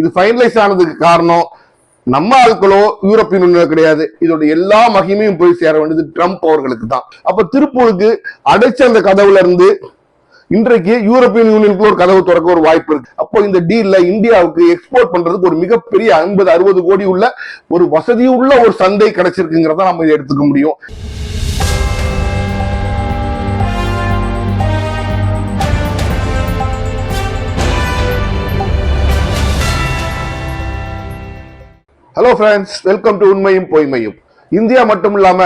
இது ஃபைனலைஸ் ஆனதுக்கு காரணம் நம்ம ஆட்களோ யூரோப்பியன் யூனியன் கிடையாது. இதோட எல்லா மகிமையும் போய் சேர வேண்டியது ட்ரம்ப் அவர்களுக்கு தான். அப்ப திருப்பூருக்கு அடைச்ச அந்த கதவுல இருந்து இன்றைக்கு யூரோப்பியன் யூனியனுக்கு ஒரு கதவு திறக்க ஒரு வாய்ப்பு இருக்கு. அப்போ இந்த டீல்ல இந்தியாவுக்கு எக்ஸ்போர்ட் பண்றதுக்கு ஒரு மிகப்பெரிய ஐம்பது அறுபது கோடி உள்ள ஒரு வசதி உள்ள ஒரு சந்தை கிடைச்சிருக்குங்கிறத நம்ம இதை எடுத்துக்க முடியும். ஃப்ரெண்ட்ஸ் வெல்கம் டு உண்மையும் பொய்மையும். இந்தியா மட்டும் இல்லாம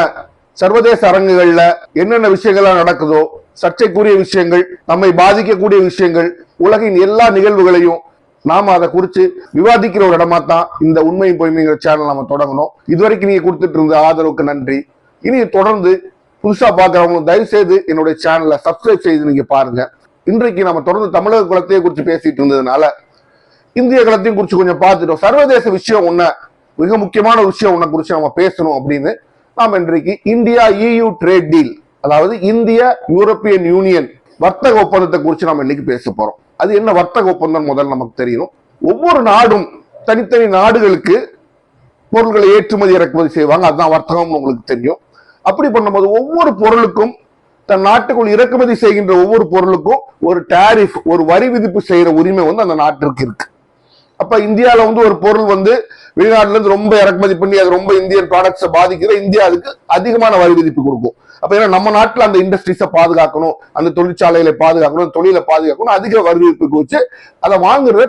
சர்வதேச அரங்குகள்ல என்னென்ன விஷயங்கள்லாம் நடக்குதோ சர்ச்சைக்குரிய விஷயங்கள் நம்மை பாதிக்கக்கூடிய விஷயங்கள் உலகின் எல்லா நிகழ்வுகளையும் நாம அதை குறித்து விவாதிக்கிற ஒரு இடமா தான் இந்த உண்மையும் பொய்மைங்கிற சேனல் நம்ம தொடங்கணும். இதுவரைக்கும் நீங்க கொடுத்துட்டு இருந்த ஆதரவுக்கு நன்றி. இனி தொடர்ந்து புதுசா பாக்குறவங்களும் தயவு செய்து என்னுடைய சேனலை சப்ஸ்கிரைப் செய்து நீங்க பாருங்க. இன்றைக்கு நம்ம தொடர்ந்து தமிழக குலத்தையே குறித்து பேசிட்டு இருந்ததுனால இந்திய களத்தையும் குறித்து கொஞ்சம் பார்த்துட்டோம். சர்வதேச விஷயம் ஒன்று மிக முக்கியமான விஷயம் ஒன்றை குறித்து நம்ம பேசணும் அப்படின்னு நாம் இன்றைக்கு இந்தியா இயு ட்ரேட் டீல் அதாவது இந்திய யூரோப்பியன் யூனியன் வர்த்தக ஒப்பந்தத்தை குறித்து நம்ம இன்னைக்கு பேச போகிறோம் அது என்ன வர்த்தக ஒப்பந்தம் முதல் நமக்கு தெரியணும். ஒவ்வொரு நாடும் தனித்தனி நாடுகளுக்கு பொருள்களை ஏற்றுமதி இறக்குமதி செய்வாங்க. அதுதான் வர்த்தகம்னு உங்களுக்கு தெரியும். அப்படி பண்ணும்போது ஒவ்வொரு பொருளுக்கும் தன் நாட்டுக்குள் இறக்குமதி செய்கின்ற ஒவ்வொரு பொருளுக்கும் ஒரு டாரிஃப் ஒரு வரி விதிப்பு செய்யற உரிமை வந்து அந்த நாட்டிற்கு இருக்கு. அப்ப இந்தியாவில வந்து ஒரு பொருள் வந்து வெளிநாட்டுல இருந்து ரொம்ப இறக்குமதி பண்ணி அது ரொம்ப இந்தியன் ப்ராடக்ட்ஸை பாதிக்கிற இந்தியா அதுக்கு அதிகமான வரி விதிப்பு கொடுக்கும். அப்ப ஏன்னா நம்ம நாட்டுல அந்த இண்டஸ்ட்ரீஸை பாதுகாக்கணும் அந்த தொழிற்சாலைகளை பாதுகாக்கணும் அந்த தொழிலை பாதுகாக்கணும் அதிக வரி விதிப்புக்கு வச்சு அதை வாங்குறத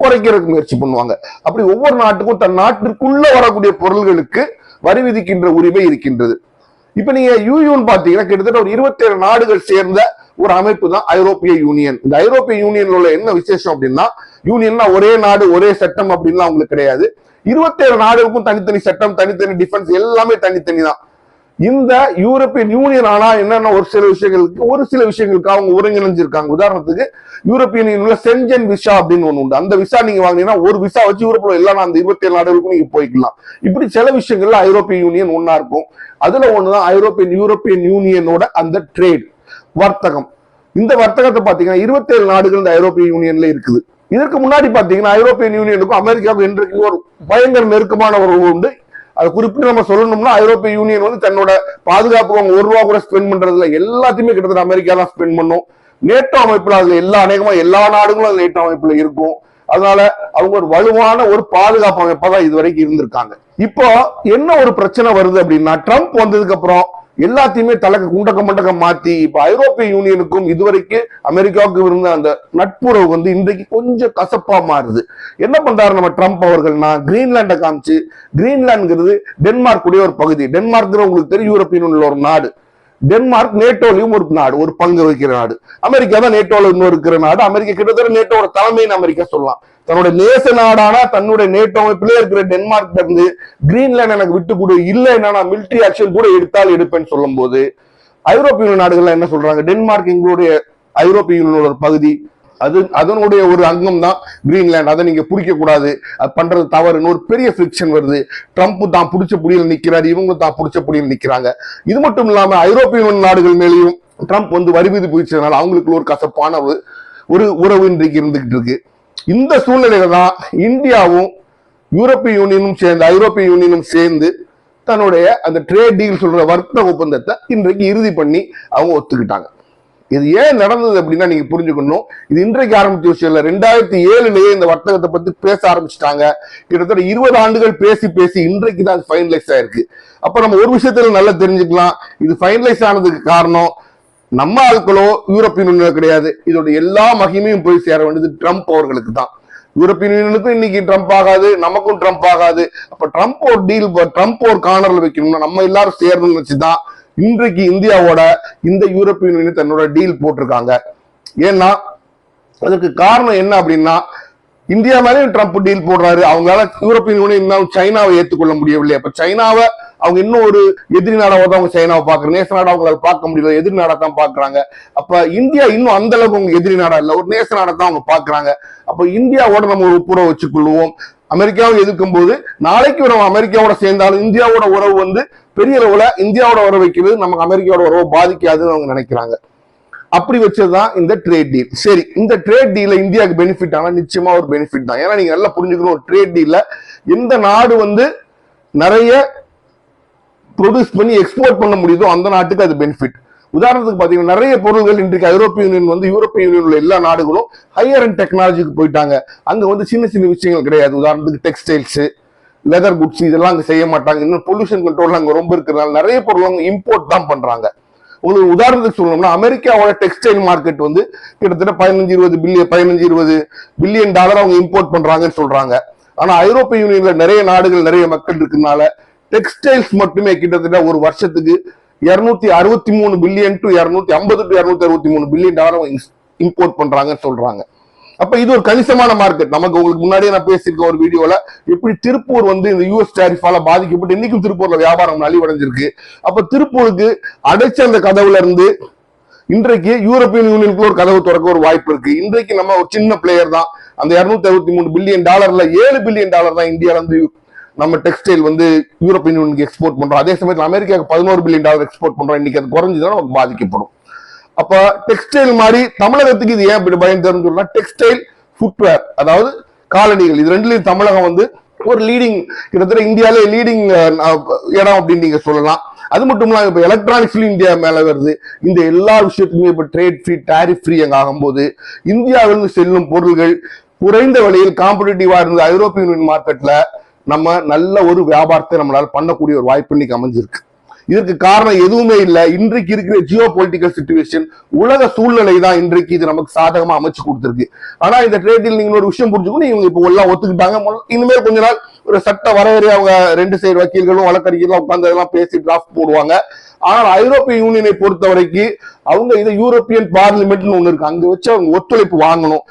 குறைக்கிறதுக்கு முயற்சி பண்ணுவாங்க. அப்படி ஒவ்வொரு நாட்டுக்கும் தன் நாட்டிற்குள்ள வரக்கூடிய பொருள்களுக்கு வரி விதிக்கின்ற உரிமை இருக்கின்றது. இப்ப நீங்க யூயூன்னு பாத்தீங்கன்னா கிட்டத்தட்ட ஒரு இருபத்தேழு நாடுகள் சேர்ந்த ஒரு அமைப்பு தான் ஐரோப்பிய யூனியன். இந்த ஐரோப்பிய யூனியன்ல உள்ள என்ன விசேஷம் அப்படின்னா யூனியன்னா ஒரே நாடு ஒரே சட்டம் அப்படின்லாம் அவங்களுக்கு கிடையாது. இருபத்தேழு நாடுகளுக்கும் தனித்தனி சட்டம் தனித்தனி டிஃபென்ஸ் எல்லாமே தனித்தனி தான் இந்த யூரோப்பியன் யூனியன் ஆனா என்னென்ன ஒரு சில விஷயங்களுக்கு ஒரு சில விஷயங்களுக்கு அவங்க ஒருங்கிணைஞ்சிருக்காங்க. உதாரணத்துக்கு யூரோப்பியன் யூனியன்ல செஞ்சன் விசா அப்படின்னு ஒண்ணு உண்டு. அந்த விசா நீங்க வாங்கினீங்கன்னா ஒரு விசா வச்சு யூரோப்ல எல்லாம் அந்த இருபத்தி ஏழு நாடுகளுக்கும் நீங்க போய்க்கலாம். இப்படி சில விஷயங்கள்ல ஐரோப்பிய யூனியன் ஒன்னா இருக்கும். அதுல ஒண்ணுதான் ஐரோப்பியன் யூரோப்பியன் யூனியனோட அந்த ட்ரேட் வர்த்தகம். இந்த வர்த்தகத்தை பாத்தீங்கன்னா இருபத்தேழு நாடுகள் இந்த ஐரோப்பிய யூனியன்ல இருக்குது. இதற்கு முன்னாடி பாத்தீங்கன்னா ஐரோப்பியன் யூனியனுக்கும் அமெரிக்காவுக்கும் இன்றைக்கு ஒரு பயங்கர நெருக்கமான ஒரு உறவு உண்டு. அது குறிப்பிட்டு நம்ம சொல்லணும்னா ஐரோப்பிய யூனியன் வந்து தன்னோட பாதுகாப்பு அவங்க ஒரு ரூபா கூட ஸ்பெண்ட் பண்றதுல எல்லாத்தையுமே கிட்டத்தட்ட அமெரிக்கா தான் ஸ்பெண்ட் பண்ணும். நேட்டோ அமைப்புல அதுல எல்லா அநேகமா எல்லா நாடுகளும் அது நேட்டோ அமைப்புல இருக்கும். அதனால அவங்க ஒரு வலுவான ஒரு பாதுகாப்பு அமைப்பா தான் இது வரைக்கும் இருந்திருக்காங்க. இப்போ என்ன ஒரு பிரச்சனை வருது அப்படின்னா ட்ரம்ப் வந்ததுக்கு அப்புறம் எல்லாத்தையுமே தலக்க குண்டக்க மண்டக்க மாத்தி இப்ப ஐரோப்பிய யூனியனுக்கும் இதுவரைக்கும் அமெரிக்காவுக்கும் இருந்த அந்த நட்புறவு வந்து இன்றைக்கு கொஞ்சம் கசப்பா மாறுது. என்ன பண்றாரு நம்ம ட்ரம்ப் அவர்கள்னா கிரீன்லாண்டை காமிச்சு கிரீன்லாண்டுங்கிறது டென்மார்க் உடைய ஒரு பகுதி. டென்மார்க் உங்களுக்கு தெரியும் யூரோப்பியன் உள்ள ஒரு நாடு. டென்மார்க் நேட்டோலையும் ஒரு நாடு ஒரு பங்கு வகிக்கிற நாடு. அமெரிக்கா தான் நேட்டோல இன்னும் இருக்கிற நாடு. அமெரிக்கா கிட்டத்தட்ட நேட்டோட தலைமைன்னு அமெரிக்கா சொல்லலாம். தன்னுடைய நேச நாடான தன்னுடைய நேட்டோ அமைப்பிலே இருக்கிற டென்மார்க் இருந்து கிரீன்லாந்து எனக்கு விட்டு கொடு இல்லை நான் மிலிட்டரி ஆக்ஷன் கூட எடுத்தால் எடுப்பேன்னு சொல்லும் போது ஐரோப்பிய நாடுகள்லாம் என்ன சொல்றாங்க? டென்மார்க் எங்களுடைய ஐரோப்பிய யூனியனோட ஒரு பகுதி. அது அதனுடைய ஒரு அங்கம் தான் கிரீன்லேண்ட் அதை நீங்க பிடிக்க கூடாது அது பண்றது தவறுன்னு ஒரு பெரிய ஃபிரிக்ஷன் வருது. ட்ரம்ப் தான் பிடிச்ச புடியில் நிக்கிறாரு. இவங்களும் தான் பிடிச்ச புடியில் நிக்கிறாங்க. இது மட்டும் இல்லாம ஐரோப்பிய நாடுகள் மேலேயும் ட்ரம்ப் வந்து வரி விதிப்பு விதிச்சதுனால அவங்களுக்கு ஒரு கசப்பான ஒரு உறவு இன்றைக்கு இருந்துகிட்டு இருக்கு. இந்த சூழ்நிலையில தான் இந்தியாவும் யூரோப்பிய யூனியனும் சேர்ந்து ஐரோப்பிய யூனியனும் சேர்ந்து தன்னுடைய அந்த ட்ரேட் டீல் சொல்ற வர்த்தக ஒப்பந்தத்தை இன்றைக்கு இறுதி பண்ணி அவங்க ஒத்துக்கிட்டாங்க. இது ஏன் நடந்தது அப்படின்னா நீங்க புரிஞ்சுக்கணும். இது இன்றைக்கு ஆரம்பிச்ச விஷயம் இல்ல. ரெண்டாயிரத்தி ஏழுலயே இந்த வர்த்தகத்தை பத்தி பேச ஆரம்பிச்சிட்டாங்க. கிட்டத்தட்ட இருபது ஆண்டுகள் பேசி பேசி இன்றைக்கு தான் ஃபைனலைஸ் ஆயிருக்கு. அப்ப நம்ம ஒரு விஷயத்துல நல்லா தெரிஞ்சுக்கலாம். இது ஃபைனலைஸ் ஆனதுக்கு காரணம் நம்ம ஆட்களோ யூரோப்பியன் யூனியன் கிடையாது. இதோட எல்லா மகிமையும் போய் சேர வேண்டியது ட்ரம்ப் அவர்களுக்கு தான். யூரோப்பியன் யூனியனுக்கும் இன்னைக்கு ட்ரம்ப் ஆகாது நமக்கும் ட்ரம்ப் ஆகாது. அப்ப ட்ரம்ப் ஒரு டீல் ட்ரம்ப் ஒரு கார்னர்ல வைக்கணும்னா நம்ம எல்லாரும் சேரணும்னு வச்சுதான் இன்றைக்கு இந்தியாவோட இந்த யூரோப்பியன் யூனியன் தன்னோட டீல் போட்டிருக்காங்க. ஏன்னா அதுக்கு காரணம் என்ன அப்படின்னா இந்தியா மேலேயும் ட்ரம்ப் டீல் போடுறாரு. அவங்களால யூரோப்பியன் யூனியன் சைனாவை ஏற்றுக்கொள்ள முடியவில்லை. அப்ப சைனாவை அவங்க இன்னும் ஒரு எதிரி நாடாவை தான் அவங்க சைனாவை பாக்குறாங்க நேச நாடா அவங்களால பார்க்க முடியல. எதிரி நாடா தான் பாக்குறாங்க அப்ப இந்தியா இன்னும் அந்த அளவுக்கு அவங்க எதிரி நாடா இல்ல. ஒரு நேச நாடா தான் அவங்க பாக்குறாங்க அப்ப இந்தியாவோட நம்ம ஒரு ஒப்புரவு வச்சுக்கொள்வோம். அமெரிக்காவை எதிர்க்கும் போது நாளைக்கு நம்ம அமெரிக்காவோட சேர்ந்தாலும் இந்தியாவோட உறவு வந்து பெரிய அளவுல இந்தியாவோட உறவு வைக்கிறது நமக்கு அமெரிக்காவோட உறவு பாதிக்காதுன்னு அவங்க நினைக்கிறாங்க. அப்படி வச்சதுதான் இந்த ட்ரேட் டீல் சரி இந்த ட்ரேட் டீல இந்தியாவுக்கு பெனிஃபிட் ஆனா நிச்சயமா ஒரு பெனிஃபிட் தான். ஏன்னா நீங்க நல்லா புரிஞ்சுக்கணும் ஒரு ட்ரேட் டீல்ல எந்த நாடு வந்து நிறைய ப்ரொடியூஸ் பண்ணி எக்ஸ்போர்ட் பண்ண முடியுதோ அந்த நாட்டுக்கு அது பெனிஃபிட் உதாரணத்துக்கு பார்த்தீங்கன்னா நிறைய பொருள்கள் இன்றைக்கு ஐரோப்பிய யூனியன் வந்து யூரோப்பிய யூனியன் உள்ள எல்லா நாடுகளும் ஹையர் அண்ட் டெக்னாலஜிக்கு போயிட்டாங்க. அங்கே வந்து சின்ன சின்ன விஷயங்கள் கிடையாது. உதாரணத்துக்கு டெக்ஸ்டைல்ஸ் லெதர் குட்ஸ் இதெல்லாம் அங்கே செய்ய மாட்டாங்க. இன்னும் பொல்யூஷன் கண்ட்ரோல் அங்கே ரொம்ப இருக்கிறதுனால நிறைய பொருள் அவங்க இம்போர்ட் தான் பண்றாங்க. உங்களுக்கு உதாரணத்துக்கு சொல்லணும்னா அமெரிக்காவோட டெக்ஸ்டைல் மார்க்கெட் வந்து கிட்டத்தட்ட பதினஞ்சு இருபது பில்லியன் பதினஞ்சு இருபது பில்லியன் டாலர் அவங்க இம்போர்ட் பண்றாங்கன்னு சொல்றாங்க. ஆனா ஐரோப்பிய யூனியன்ல நிறைய நாடுகள் நிறைய மக்கள் இருக்கிறதுனால டெக்ஸ்டைல்ஸ் மட்டுமே கிட்டத்தட்ட ஒரு வருஷத்துக்கு இருநூத்தி அறுபத்தி மூணு பில்லியன் டு இருநூத்தி ஐம்பது டு இருநூத்தி அறுபத்தி மூணு பில்லியன் டாலர் இம்போர்ட் பண்றாங்கன்னு சொல்றாங்க. அப்ப இது ஒரு கணிசமான மார்க்கெட் நமக்கு உங்களுக்கு முன்னாடியே நான் பேசியிருக்கேன் ஒரு வீடியோல எப்படி திருப்பூர் வந்து இந்த யூஎஸ் டேரிஃபால பாதிக்கப்பட்டு இன்னைக்கும் திருப்பூர்ல வியாபாரம் நலிவடைஞ்சிருக்கு. அப்ப திருப்பூருக்கு அடைச்ச அந்த கதவுல இருந்து இன்றைக்கு யூரோப்பியன் யூனியனுக்குள்ள ஒரு கதவு திறக்க ஒரு வாய்ப்பு இருக்கு. இன்றைக்கு நம்ம ஒரு சின்ன பிளேயர் தான். அந்த இருநூத்தி அறுபத்தி மூணு பில்லியன் டாலர்ல ஏழு பில்லியன் டாலர் தான் இந்தியால இருந்து நம்ம டெக்ஸ்டைல் வந்து யூரோப்பியன் யூனியனுக்கு எக்ஸ்போர்ட் பண்றோம். அதே சமயத்தில் அமெரிக்காவுக்கு பதினோரு பில்லியன் டாலர் எக்ஸ்போர்ட் பண்றோம். இன்னைக்கு அது குறைஞ்சுதான் நமக்கு பாதிக்கப்படும். அப்ப டெக்ஸ்டைல் மாதிரி தமிழகத்துக்கு இது ஏன் இப்படி பயன் தரும் சொல்லலாம் டெக்ஸ்டைல் ஃபுட்வேர் அதாவது காலணிகள். இது ரெண்டுலையும் தமிழகம் வந்து ஒரு லீடிங் கிட்டத்தட்ட இந்தியாவிலே லீடிங் இடம் அப்படின்னு நீங்க சொல்லலாம். அது மட்டும் இல்லாம இப்போ எலக்ட்ரானிக்ஸ்லயும் இந்தியா மேலே வருது. இந்த எல்லா விஷயத்துக்குமே இப்போ ட்ரேட் ஃப்ரீ டேரிஃப் ஃப்ரீ அங்கே ஆகும்போது இந்தியாவிலிருந்து செல்லும் பொருள்கள் குறைந்த விலையில் காம்படிட்டிவாக இருந்த ஐரோப்பிய யூனியன் மார்க்கெட்டில் நம்ம நல்ல ஒரு வியாபாரத்தை நம்மளால பண்ணக்கூடிய ஒரு வாய்ப்பு இன்னைக்கு அமைஞ்சிருக்கு. இதற்கு காரணம் எதுவுமே இல்ல. இன்றைக்கு இருக்கிற ஜியோ பொலிட்டிக்கல் சுச்சுவேஷன் உலக சூழ்நிலை தான் இன்றைக்கு இது நமக்கு சாதகமா அமைச்சு கொடுத்துருக்கு. ஆனா இந்த ட்ரேடில் நீங்க ஒரு விஷயம் புரிஞ்சுக்கணும். இவங்க இப்போ எல்லாம் ஒத்துக்கிட்டாங்க. இனிமேல் கொஞ்ச நாள் ஒரு சட்ட வரையறை அவங்க ரெண்டு சைடு வக்கீல்களும் வழக்கறிஞர்களும் உட்கார்ந்து அதெல்லாம் பேசி டிராஃப்ட் போடுவாங்க. ஆனால் ஐரோப்பிய யூனியனை பொறுத்த வரைக்கும் அவங்க இதை யூரோப்பியன் பார்லிமெண்ட்னு ஒன்று இருக்கு. அங்க வச்சு அவங்க ஒத்துழைப்பு வாங்கணும்.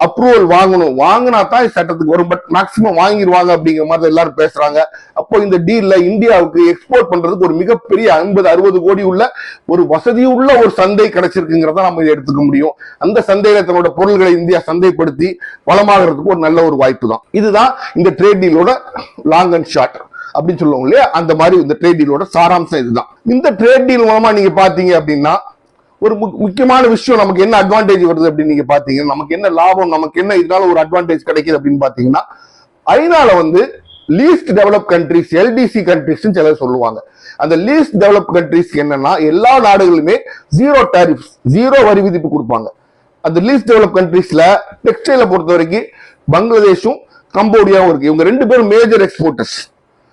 அப்ரூவல் வாங்கணும். வாங்கினா தான் சட்டத்துக்கு வரும். பட் மேக்சிமம் வாங்கிடுவாங்க அப்படிங்கிற மாதிரி எல்லாரும் பேசுறாங்க. அப்போ இந்த டீல்ல இந்தியாவுக்கு எக்ஸ்போர்ட் பண்றதுக்கு ஒரு மிகப்பெரிய ஐம்பது அறுபது கோடி உள்ள ஒரு வசதியுள்ள ஒரு சந்தை கிடைச்சிருக்குங்கிறத நம்ம இதை எடுத்துக்க முடியும். அந்த சந்தையில தன்னோட பொருள்களை இந்தியா சந்தைப்படுத்தி வளமாகிறதுக்கு ஒரு நல்ல ஒரு வாய்ப்பு தான் இதுதான் இந்த ட்ரேட் டீலோட லாங் அண்ட் ஷார்ட் அப்படின்னு சொல்லுவாங்க இல்லையா? அந்த மாதிரி இந்த ட்ரேட் டீலோட சாராம்சம் இதுதான். இந்த ட்ரேட் டீல் மூலமா நீங்க பாத்தீங்க அப்படின்னா ஒரு முக்கியமான விஷயம் நமக்கு என்ன அட்வான்டேஜ் வருது அப்படின்னு நீங்க பாத்தீங்கன்னா நமக்கு என்ன லாபம் நமக்கு என்ன இதனால ஒரு அட்வான்டேஜ் கிடைக்குது அப்படின்னு பாத்தீங்கன்னா ஐநால வந்து least develop countries LDC countries சிலர் சொல்லுவாங்க. அந்த லீஸ்ட் டெவலப் கண்ட்ரிஸ் என்னன்னா எல்லா நாடுகளுமே ஜீரோ டாரிஃப் ஜீரோ வரி விதிப்பு கொடுப்பாங்க. அந்த லீஸ்ட் டெவலப் கண்ட்ரிஸ்ல டெக்ஸ்டைலை பொறுத்த வரைக்கும் பங்களாதேஷும் கம்போடியாவும் இருக்கு. இவங்க ரெண்டு பேரும் மேஜர் எக்ஸ்போர்ட்டர்ஸ்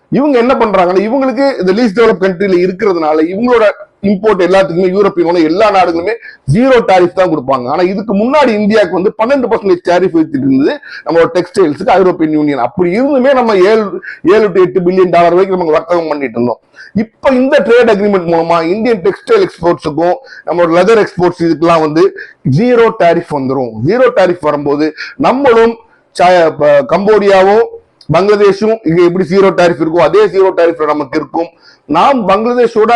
இவங்க என்ன பண்றாங்கன்னா இவங்களுக்கு இந்த லீஸ்ட் டெவலப் கண்ட்ரியில இருக்கிறதுனால இவங்களோட இம்போர்ட் எல்லாத்துக்குமே யூரோப்பியன் எல்லா நாடுகளுமே ஜீரோ டாரிஃப் தான் கொடுப்பாங்க. ஆனா இதுக்கு முன்னாடி இந்தியாவுக்கு வந்து பன்னெண்டு பர்சன்டேஜ் டாரிஃப் வைத்துட்டு இருந்தது நம்மளோட டெக்ஸ்டைல்ஸுக்கு ஐரோப்பியன் யூனியன் அப்படி இருந்துமே நம்ம ஏழு ஏழு டு எட்டு பில்லியன் டாலர் வரைக்கும் நம்ம வர்த்தகம் பண்ணிட்டு இருந்தோம். இப்ப இந்த ட்ரேட் அக்ரிமெண்ட் மூலமா இந்தியன் டெக்ஸ்டைல் எக்ஸ்போர்ட்ஸுக்கும் நம்மளோட லெதர் எக்ஸ்போர்ட்ஸ் இதுக்கெல்லாம் வந்து ஜீரோ டாரிஃப் வந்துடும் ஜீரோ டாரிஃப் வரும்போது நம்மளும் ப- கம்போடியாவும் பங்களாதேஷும் இங்க எப்படி ஜீரோ டாரிஃப் இருக்கோ அதே ஜீரோ டாரிஃப் நமக்கு இருக்கும். நாம் பங்களாதேஷோட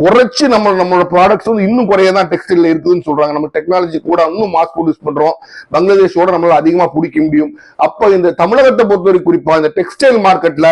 குறைச்சு நம்ம நம்மளோட ப்ராடக்ட்ஸ் வந்து இன்னும் குறைய தான் டெக்ஸ்டைல்ல இருக்குதுன்னு சொல்றாங்க. நம்ம டெக்னாலஜி கூட இன்னும் மாஸ் ப்ரொடியூஸ் பண்றோம். பங்களாதேஷோட நம்மளால அதிகமா பிடிக்க முடியும். அப்ப இந்த தமிழகத்தை பொறுத்தவரை குறிப்பா இந்த டெக்ஸ்டைல் மார்க்கெட்ல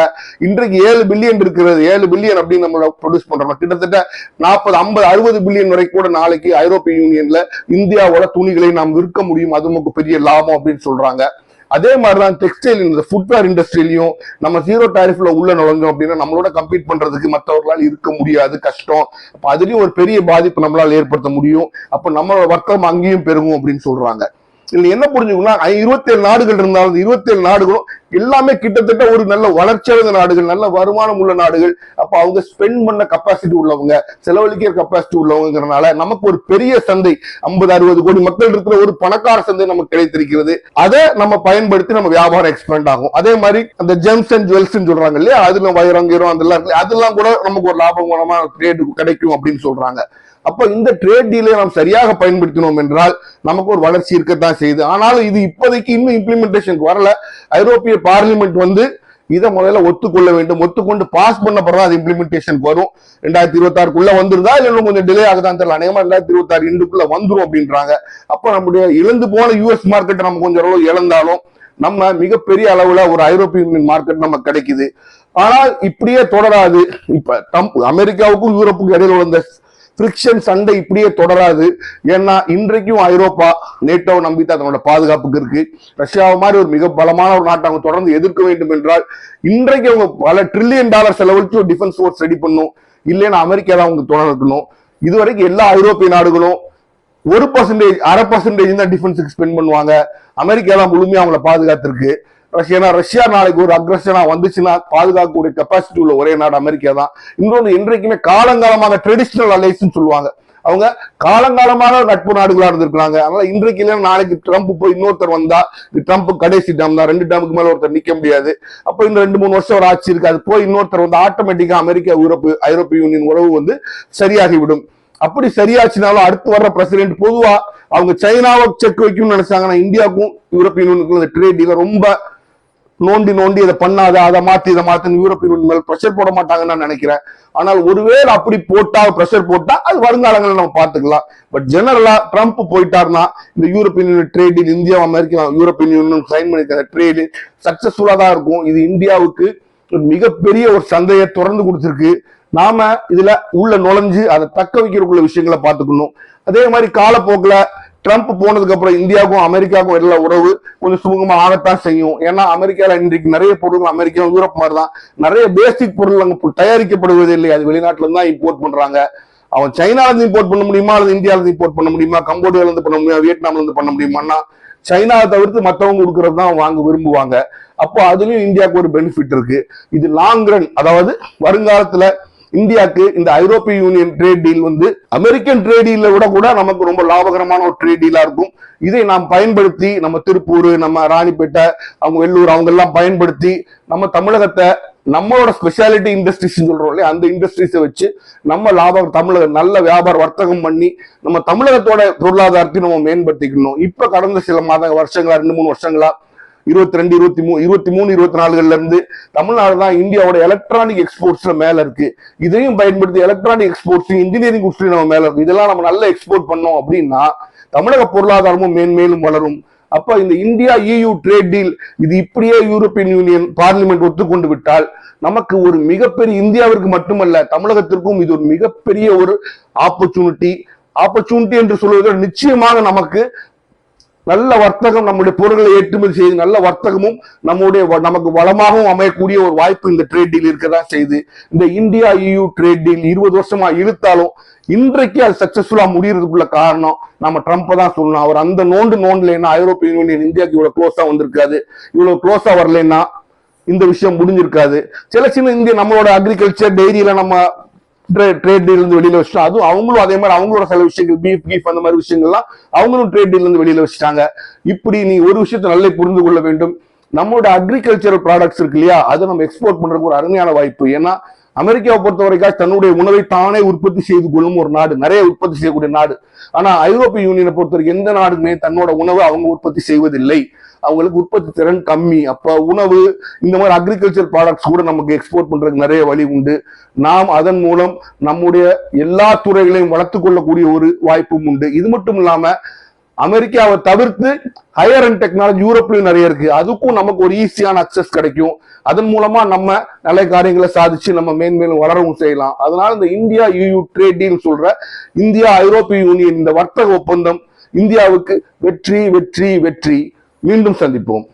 இன்றைக்கு ஏழு பில்லியன் இருக்கிறது. ஏழு பில்லியன் அப்படின்னு நம்ம ப்ரொடியூஸ் பண்றோம். கிட்டத்தட்ட நாற்பது ஐம்பது அறுபது பில்லியன் வரை கூட நாளைக்கு ஐரோப்பிய யூனியன்ல இந்தியாவோட துணிகளை நாம் விற்க முடியும். அது நமக்கு பெரிய லாபம் அப்படின்னு சொல்றாங்க. அதே மாதிரிதான் டெக்ஸ்டைல் இந்த ஃபுட்வேர் இண்டஸ்ட்ரியிலையும் நம்ம ஜீரோ டாரிஃப்ல உள்ள நுழைஞ்சோம் அப்படின்னா நம்மளோட கம்பீட் பண்றதுக்கு மற்றவர்களால் இருக்க முடியாது கஷ்டம். அப்ப அதுலயும் ஒரு பெரிய பாதிப்பு நம்மளால ஏற்படுத்த முடியும். அப்ப நம்மளோட வர்த்தகம் அங்கேயும் பெருகும் அப்படின்னு சொல்றாங்க. இதுல என்ன புரிஞ்சுக்கணும்னா இருபத்தேழு நாடுகள் இருந்தாலும் இருபத்தேழு நாடுகளும் எல்லாமே கிட்டத்தட்ட ஒரு நல்ல வளர்ச்சியடைந்த நாடுகள் நல்ல வருமானம் உள்ள நாடுகள். அப்ப அவங்க ஸ்பெண்ட் பண்ண கப்பாசிட்டி உள்ளவங்க செலவழிக்கிற கப்பாசிட்டி உள்ளவங்கிறனால நமக்கு ஒரு பெரிய சந்தை ஐம்பது அறுபது கோடி மக்கள் இருக்கிற ஒரு பணக்கார சந்தை நமக்கு கிடைத்திருக்கிறது. அதை நம்ம பயன்படுத்தி நம்ம வியாபாரம் எக்ஸ்பேண்ட் ஆகும். அதே மாதிரி அந்த ஜெம்ஸ் அண்ட் ஜுவல்ஸ் சொல்றாங்க இல்லையா? அதுல வைரம் அதெல்லாம் அதெல்லாம் கூட நமக்கு ஒரு லாபகரமான கிரியேட் கிடைக்கும் அப்படின்னு சொல்றாங்க. அப்போ இந்த ட்ரேட் டீலை நாம் சரியாக பயன்படுத்தினோம் என்றால் நமக்கு ஒரு வளர்ச்சி இருக்கத்தான் செய்யுது. ஆனாலும் இது இப்போதைக்கு இன்னும் இம்ப்ளிமெண்டேஷன் வரல. ஐரோப்பிய பார்லிமெண்ட் வந்து இதை முதல்ல ஒத்துக்கொள்ள வேண்டும். ஒத்துக்கொண்டு பாஸ் பண்ண அது இம்ப்ளிமெண்டேஷன் வரும். ரெண்டாயிரத்தி இருபத்தாறுக்குள்ள வந்துருதா இன்னும் கொஞ்சம் டிலே ஆகுதான் தெரியல. அநேகமா ரெண்டாயிரத்தி இருபத்தாறு இண்டுக்குள்ள வந்துரும் அப்படின்றாங்க. அப்போ நம்முடைய இழந்து போன யூஎஸ் மார்க்கெட் நம்ம கொஞ்சம் அளவு இழந்தாலும் நம்ம மிகப்பெரிய அளவுல ஒரு ஐரோப்பிய யூனியன் மார்க்கெட் நமக்கு கிடைக்குது. ஆனால் இப்படியே தொடராது. இப்ப ட்ரம்ப் அமெரிக்காவுக்கும் யூரோப்புக்கும் இடையில உள்ள பிரிக்ஷன் சண்டை இப்படியே தொடராது. ஏன்னா இன்றைக்கும் ஐரோப்பா நேற்றாவும் நம்பி தான் தன்னோட பாதுகாப்புக்கு இருக்கு. ரஷ்யாவை மாதிரி ஒரு மிக பலமான ஒரு நாட்டை அவங்க தொடர்ந்து எதிர்க்க வேண்டும் என்றால் இன்றைக்கு அவங்க பல ட்ரில்லியன் டாலர் செலவழிச்சு ஒரு டிஃபென்ஸ் ஃபோர்ஸ் ரெடி பண்ணும். இல்லைன்னா அமெரிக்கா தான் அவங்க தொடரணும் இதுவரைக்கும் எல்லா ஐரோப்பிய நாடுகளும் ஒரு பர்சன்டேஜ் அரை பர்சன்டேஜ் தான் டிஃபென்ஸுக்கு ஸ்பெண்ட் பண்ணுவாங்க. அமெரிக்கா தான் முழுமையாக அவங்கள பாதுகாத்திருக்கு. ஏன்னா ரஷ்யா நாளைக்கு ஒரு அக்ரஷனா வந்துச்சுன்னா பாதுகாக்கக்கூடிய கெப்பாசிட்டி உள்ள ஒரே நாடு அமெரிக்கா தான். இன்னொன்று இன்றைக்குமே காலங்காலமாக ட்ரெடிஷ்னல் அலைஸ்ன்னு சொல்லுவாங்க. அவங்க காலங்காலமாக நட்பு நாடுகளா இருந்திருக்கிறாங்க. அதனால இன்றைக்கு இல்லைன்னா நாளைக்கு ட்ரம்ப் போய் இன்னொருத்தர் வந்தா இது ட்ரம்ப் கடைசி டேம் தான். ரெண்டு டேமுக்கு மேல ஒருத்தர் நிக்க முடியாது. அப்போ இந்த ரெண்டு மூணு வருஷம் ஒரு ஆட்சி இருக்கு. அது போய் இன்னொருத்தர் வந்து ஆட்டோமேட்டிக்கா அமெரிக்கா யூரோப்பு ஐரோப்பிய யூனியன் உறவு வந்து சரியாகிவிடும். அப்படி சரியாச்சுனாலும் அடுத்து வர்ற பிரசிடென்ட் பொதுவா அவங்க சைனாவை செக் வைக்கணும்னு நினைச்சாங்கன்னா இந்தியாவுக்கும் யூரோப்பியன் யூனியனுக்கும் இந்த ட்ரேட் டீல ரொம்ப நோண்டி நோண்டி இதை பண்ணாத அதை மாத்தி இதை மாத்தி யூரோப்பியன் யூனியன் மேல ப்ரெஷர் போட மாட்டாங்கன்னு நான் நினைக்கிறேன். ஆனால் ஒருவேளை அப்படி போட்டா ப்ரெஷர் போட்டா அது வருங்காலங்களில் நம்ம பார்த்துக்கலாம். பட் ஜெனரலா ட்ரம்ப் போயிட்டாருன்னா இந்த European union ட்ரேடில் India America European Union sign பண்ணிருக்கிற trade சக்சஸ்ஃபுல்லா தான் இருக்கும். இது இந்தியாவுக்கு ஒரு மிகப்பெரிய ஒரு சந்தையை திறந்து கொடுத்துருக்கு. நாம இதுல உள்ள நுழைஞ்சு அதை தக்க வைக்கிறதுக்குள்ள விஷயங்களை பார்த்துக்கணும். அதே மாதிரி காலப்போக்கில் ட்ரம்ப் போனதுக்கு அப்புறம் இந்தியாவுக்கும் அமெரிக்காவுக்கும் எல்லா உறவு கொஞ்சம் சுமூகமா ஆகத்தான் செய்யும். ஏன்னா அமெரிக்கால இன்றைக்கு நிறைய பொருள் அமெரிக்கா யூரோப் மாதிரி தான் நிறைய பேசிக் பொருள் அங்க தயாரிக்கப்படுவதே தயாரிக்கப்படுவது இல்லை அது வெளிநாட்டுல இருந்து தான் இம்போர்ட் பண்றாங்க. அவன் சைனால இருந்து இம்போர்ட் பண்ண முடியுமா? அல்லது இந்தியால இருந்து இம்போர்ட் பண்ண முடியுமா? கம்போடியால இருந்து பண்ண முடியுமா? வியட்நாம்ல இருந்து பண்ண முடியுமான்னா சைனாவை தவிர்த்து மற்றவங்க கொடுக்கறது தான் வாங்க விரும்புவாங்க. அப்போ அதுலயும் இந்தியாவுக்கு ஒரு பெனிஃபிட் இருக்கு. இது லாங் ரன் அதாவது வருங்காலத்துல இந்தியாவுக்கு இந்த ஐரோப்பிய யூனியன் ட்ரேட் டீல் வந்து அமெரிக்கன் ட்ரேட் டீல விட கூட நமக்கு ரொம்ப லாபகரமான ஒரு ட்ரேட் டீலா இருக்கும். இதை நாம் பயன்படுத்தி நம்ம திருப்பூர் நம்ம ராணிப்பேட்டை அவங்க வெள்ளூர் அவங்க எல்லாம் பயன்படுத்தி நம்ம தமிழகத்தை நம்மளோட ஸ்பெஷாலிட்டி இண்டஸ்ட்ரீஸ் சொல்றோம் இல்லையா? அந்த இண்டஸ்ட்ரீஸை வச்சு நம்ம லாபம் தமிழக நல்ல வியாபார வர்த்தகம் பண்ணி நம்ம தமிழகத்தோட பொருளாதாரத்தையும் நம்ம மேம்படுத்திக்கணும். இப்ப கடந்த சில மாத வருஷங்களா ரெண்டு மூணு வருஷங்களா இருபத்தி ரெண்டு இருபத்தி மூணு இருபத்தி மூணு இருபத்தி நாலுகள்ல இருந்து தமிழ்நாடு தான் இந்தியாவோட எலக்ட்ரானிக் எக்ஸ்போர்ட்ஸ்ல மேல இருக்கு. இதையும் பயன்படுத்தி எலக்ட்ரானிக் எக்ஸ்போர்ட்ஸ் இன்ஜினியரிங் குட்ஸ்லயும் நம்ம மேல இருக்கு. இதெல்லாம் நம்ம நல்லா எக்ஸ்போர்ட் பண்ணோம் அப்படின்னா தமிழக பொருளாதாரமும் மேன்மேலும் வளரும். அப்ப இந்த இந்தியா இயு ட்ரேட் டீல் இது இப்படியே யூரோப்பியன் யூனியன் பார்லிமெண்ட் ஒத்துக்கொண்டு விட்டால் நமக்கு ஒரு மிகப்பெரிய இந்தியாவிற்கு மட்டுமல்ல தமிழகத்திற்கும் இது ஒரு மிகப்பெரிய ஒரு ஆப்பர்ச்சுனிட்டி ஆப்பர்ச்சுனிட்டி என்று சொல்வதற்கு நிச்சயமாக நமக்கு நல்ல வர்த்தகம் நம்முடைய பொருட்களை ஏற்றுமதி செய்து நல்ல வர்த்தகமும் நம்முடைய வ- நமக்கு வளமாகவும் அமையக்கூடிய ஒரு வாய்ப்பு இந்த ட்ரேட் டீல் இருக்கதான் செய்து இந்த இந்தியா இயு ட்ரேட் டீல் இருபது வருஷமா இழுத்தாலும் இன்றைக்கு அது சக்சஸ்ஃபுல்லா முடியறதுக்குள்ள காரணம் நம்ம ட்ரம்ப் தான் சொல்லணும். அவர் அந்த நோண்டு நோண்டலைன்னா ஐரோப்பிய யூனியன் இந்தியாவுக்கு இவ்வளவு க்ளோஸா வந்திருக்காது இவ்வளவு க்ளோஸா வரலைன்னா இந்த விஷயம் முடிஞ்சிருக்காது. சில சின்ன இந்திய நம்மளோட அக்ரிகல்ச்சர் டெய்ரியில நம்ம ட்ரேட் டீல் இருந்து வெளியில வச்சுட்டோம் அதுவும் அவங்களும் அதே மாதிரி அவங்களோட சில விஷயங்கள் பீஃப் கீஃப் அந்த மாதிரி விஷயங்கள்லாம் அவங்களும் ட்ரேட் டீல் இருந்து வெளியில வச்சுட்டாங்க. இப்படி நீ ஒரு விஷயத்தை நல்லா புரிந்து கொள்ள வேண்டும். நம்மளோட அக்ரிகல்ச்சரல் ப்ராடக்ட்ஸ் இருக்கு இல்லையா அதை நம்ம எக்ஸ்போர்ட் பண்றதுக்கு ஒரு அருமையான வாய்ப்பு. ஏன்னா அமெரிக்காவை பொறுத்த வரைக்கும் தன்னுடைய உணவை தானே உற்பத்தி செய்து கொள்ளும் ஒரு நாடு நிறைய உற்பத்தி செய்யக்கூடிய நாடு. ஆனா ஐரோப்பிய யூனியனை பொறுத்த வரைக்கும் எந்த நாடுமே தன்னோட உணவை அவங்க உற்பத்தி செய்வதில்லை. அவங்களுக்கு உற்பத்தி திறன் கம்மி. அப்ப உணவு இந்த மாதிரி அக்ரிகல்ச்சர் ப்ராடக்ட்ஸ் கூட நமக்கு எக்ஸ்போர்ட் பண்றதுக்கு நிறைய வழி உண்டு. நாம் அதன் மூலம் நம்முடைய எல்லா துறைகளையும் வளர்த்து கொள்ளக்கூடிய ஒரு வாய்ப்பும் உண்டு. இது மட்டும் இல்லாம அமெரிக்காவை தவிர்த்து ஹையர் அண்ட் டெக்னாலஜி யூரோப்லயும் நிறைய இருக்கு. அதுக்கும் நமக்கு ஒரு ஈஸியான அக்சஸ் கிடைக்கும். அதன் மூலமா நம்ம நல்ல காரியங்களை சாதிச்சு நம்ம மேன்மேலும் வளரவும் செய்யலாம். அதனால இந்த இந்தியா யூ ட்ரேட் டீல் சொல்ற இந்தியா ஐரோப்பிய யூனியன் இந்த வர்த்தக ஒப்பந்தம் இந்தியாவுக்கு வெற்றி வெற்றி வெற்றி. மீண்டும் சந்திப்போம்.